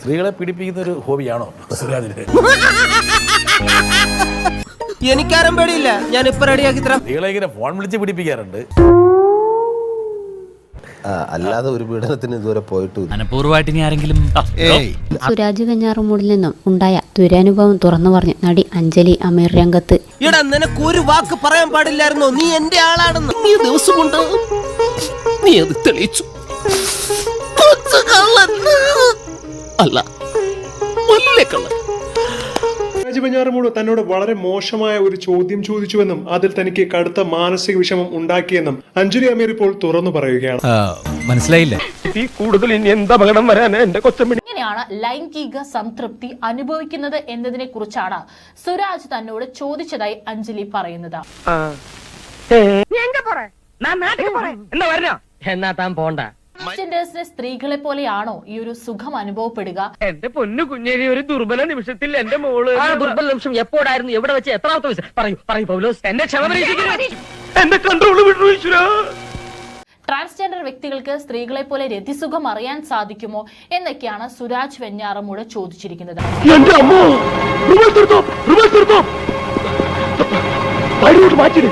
സ്ത്രീകളെ പീഡിപ്പിക്കുന്ന ഒരു ഹോബിയാണോ സുരാജിന്? എനിക്കാരും പേടിയില്ല. ഞാൻ ഇപ്പൊ റെഡിയാക്കി തരാം. സ്ത്രീകളെ ഇങ്ങനെ ഫോൺ വിളിച്ച് പിടിപ്പിക്കാറുണ്ട് ആ, അല്ലാതെ ഒരു പീഡനത്തിന് ഇതുവരെ പോയിട്ടില്ല. മനഃപൂർവമായിട്ട് ഇനി ആരെങ്കിലും സുരാജ് വെഞ്ഞാറമൂടിൽ നിന്നും ഉണ്ടായ ദുരനുഭവം തുറന്നു പറഞ്ഞ് നടി അഞ്ജലി അമീർ രംഗത്ത്. എടാ നിനക്ക് ഒരു വാക്ക് പറയാൻ പാടില്ലായിരുന്നു? നീ എന്റെ ആളാണെന്ന്. നീ ദിവസം കൊണ്ട് നീ അത് തെളിയിച്ചു. അല്ല. വലിയ കള്ളൻ. രാജു പഞ്ഞാറമൂട് തന്നോട് വളരെ മോശമായ ഒരു ചോദ്യം ചോദിച്ചുവെന്നും അതിൽ തനിക്ക് കടുത്ത മാനസിക വിഷമം ഉണ്ടാക്കിയെന്നും അഞ്ജലി അമീർ ഇപ്പോൾ തുറന്നു പറയുകയാണ്. മനസ്സിലായില്ല? എങ്ങനെയാണ് ലൈംഗിക സംതൃപ്തി അനുഭവിക്കുന്നത് എന്നതിനെ കുറിച്ചാണ് സുരാജ് തന്നോട് ചോദിച്ചതായി അഞ്ജലി പറയുന്നത്. എന്നാ താൻ പോണ്ട. ട്രാൻസ്ജെൻഡേഴ്സിനെ സ്ത്രീകളെ പോലെയാണോ ഈ ഒരു സുഖം അനുഭവപ്പെടുക? എന്റെ പൊന്നു കുഞ്ഞേരി ഒരു ദുർബല നിമിഷത്തിൽ എന്റെ മോൾ ദുർബല നിമിഷം എപ്പോഴായിരുന്നു? എവിടെ വെച്ച്? എത്രാമത്തെ വയസ്സ്? പറയൂ പറയൂ പൗലോസ്. എന്റെ ക്ഷമ. എന്റെ കൺട്രോൾ വിട്ടു ഈശ്വരാ. ട്രാൻസ്ജെൻഡർ വ്യക്തികൾക്ക് സ്ത്രീകളെ പോലെ രതിസുഖം അറിയാൻ സാധിക്കുമോ എന്നൊക്കെയാണ് സുരാജ് വെഞ്ഞാറമൂട് ചോദിച്ചിരിക്കുന്നത്. മാറ്റിട്